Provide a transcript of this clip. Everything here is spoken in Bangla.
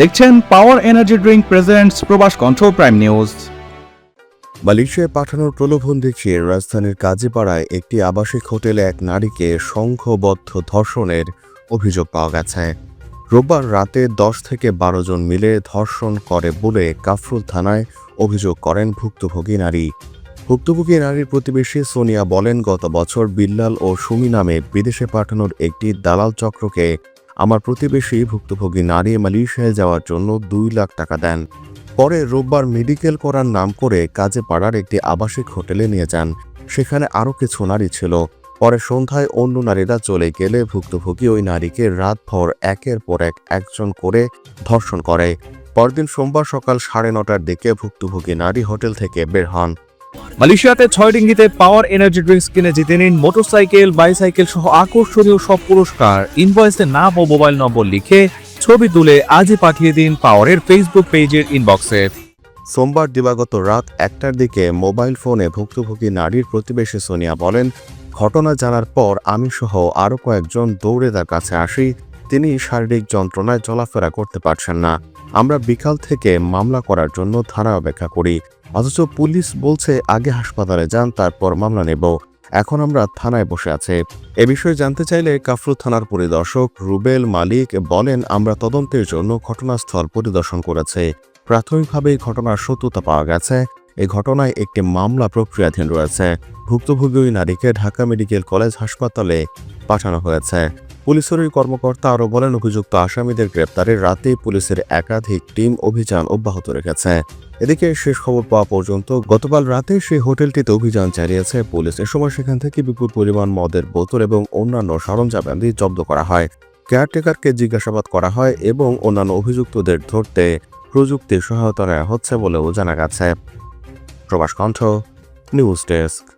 দেখছেন পাওয়ার এনার্জি ড্রিঙ্ক প্রেজেন্টস প্রবাস কণ্ঠ প্রাইম নিউজ মালয়েশিয়ায় পাঠানোর প্রলোভন দেখিয়ে রাজধানীর কাজীপাড়ায় একটি আবাসিক হোটেলে এক নারীকে সংঘবদ্ধ ধর্ষণের অভিযোগ পাওয়া গেছে। রোববার রাতে দশ থেকে বারো জন মিলে ধর্ষণ করে বলে কাফরুল থানায় অভিযোগ করেন ভুক্তভোগী নারী। ভুক্তভোগী নারীর প্রতিবেশী সোনিয়া বলেন, গত বছর বিল্লাল ও সুমি নামে বিদেশে পাঠানোর একটি দালাল চক্রকে আমার প্রতিবেশী ভুক্তভোগী নারী মালয়েশিয়ায় যাওয়ার জন্য দুই লাখ টাকা দেন। পরে রোববার মেডিকেল করার নাম করে কাজে পাড়ার একটি আবাসিক হোটেলে নিয়ে যান। সেখানে আরও কিছু নারী ছিল। পরে সন্ধ্যায় অন্য নারীরা চলে গেলে ভুক্তভোগী ওই নারীকে রাতভর একের পর এক একজন করে ধর্ষণ করে। পরদিন সোমবার সকাল সাড়ে নটার দিকে ভুক্তভোগী নারী হোটেল থেকে বের হন। মালয়েশিয়াতে ছয় ডিঙ্গিতে পাওয়ার এনার্জি ড্রিঙ্কস কিনে জিতে নিন মোটরসাইকেল, বাইসাইকেল সহ আকর্ষণীয় সব পুরস্কার। ইনভয়েসে নাম ও মোবাইল নম্বর লিখে ছবি তুলে আজই পাঠিয়ে দিন পাওয়ারের ফেসবুক পেজের ইনবক্সে সোমবার দিবাগত রাত একটার দিকে মোবাইল ফোনে ভুক্তভোগী নারীর প্রতিবেশী সোনিয়া বলেন, ঘটনা জানার পর আমি সহ আরও কয়েকজন দৌড়ে তার কাছে আসি। তিনি শারীরিক যন্ত্রণায় চলাফেরা করতে পারছেন না। আমরা বিকাল থেকে মামলা করার জন্য থানায় অপেক্ষা করি। অথচ পুলিশ বলছে, আগে হাসপাতালে যান, তারপর মামলা নেব। এখন আমরা থানায় বসে আছে। এ বিষয়ে জানতে চাইলে কাফরু থানার পরিদর্শক রুবেল মালিক বলেন, আমরা তদন্তের জন্য ঘটনাস্থল পরিদর্শন করেছে। প্রাথমিকভাবে ঘটনার সত্যতা পাওয়া গেছে। এ ঘটনায় একটি মামলা প্রক্রিয়াধীন রয়েছে। ভুক্তভোগী নারীকে ঢাকা মেডিকেল কলেজ হাসপাতালে পাঠানো হয়েছে। পুলিশের ওই কর্মকর্তা আরও বলেন, অভিযুক্ত আসামিদের গ্রেপ্তারে রাতে পুলিশের একাধিক টিম অভিযান অব্যাহত রেখেছে। এদিকে শেষ খবর পাওয়া পর্যন্ত গতকাল রাতে সেই হোটেলটিতে অভিযান চালিয়েছে পুলিশ। এ সময় সেখান থেকে বিপুল পরিমাণ মদের বোতল এবং অন্যান্য সরঞ্জামাদি জব্দ করা হয়। কেয়ারটেকারকে জিজ্ঞাসাবাদ করা হয় এবং অন্যান্য অভিযুক্তদের ধরতে প্রযুক্তির সহায়তা নেওয়া হচ্ছে বলেও জানা গেছে। প্রবাস কণ্ঠ, নিউজ ডেস্ক।